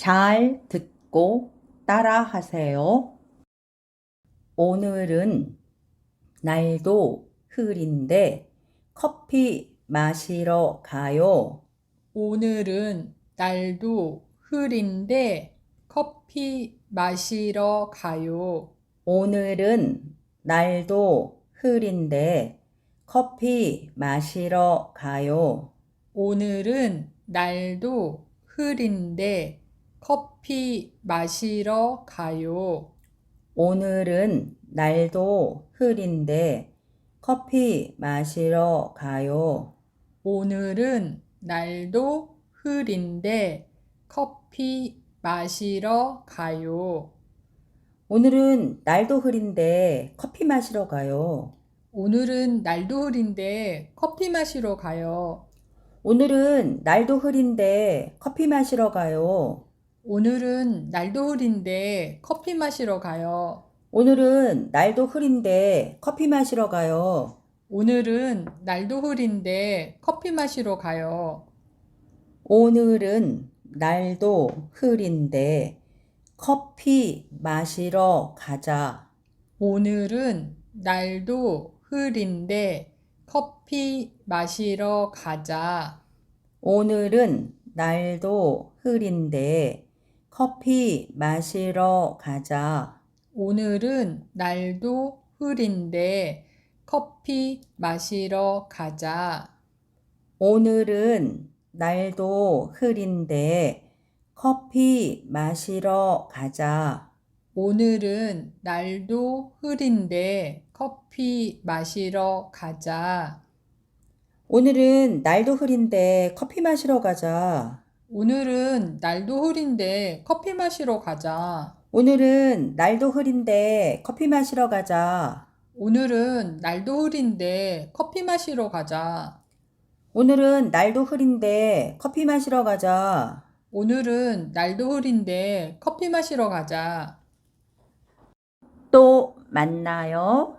잘 듣고 따라 하세요. 오늘은 날도 흐린데 커피 마시러 가요. 오늘은 날도 흐린데 커피 마시러 가요. 오늘은 날도 흐린데 커피 마시러 가요. 오늘은 날도 흐린데 커피 마시러 가요. 오늘은 날도 흐린데 커피 마시러 가요. 오늘은 날도 흐린데 커피 마시러 가요. 오늘은 날도 흐린데 커피 마시러 가요. 오늘은 날도 흐린데 커피 마시러 가요. 오늘은 날도 흐린데 커피 마시러 가요. 오늘은 날도 흐린데 커피 마시러 가요. 오늘은 날도 흐린데 커피 마시러 가요. 오늘은 날도 흐린데 커피 마시러 가요. 오늘은 날도 흐린데 커피 마시러 가자. 오늘은 날도 흐린데 커피 마시러 가자. 오늘은 날도 흐린데 커피 마시러 가자. 오늘은 날도 흐린데 커피 마시러 가자. 오늘은 날도 흐린데 커피 마시러 가자. 오늘은 날도 흐린데 커피 마시러 가자. 오늘은 날도 흐린데 커피 마시러 가자. 오늘은 날도 흐린데 커피 마시러 가자. 오늘은 날도 흐린데 커피 마시러 가자. 오늘은 날도 흐린데 커피 마시러 가자. 오늘은 날도 흐린데 커피 마시러 가자. 오늘은 날도 흐린데 커피 마시러 가자. 또 만나요.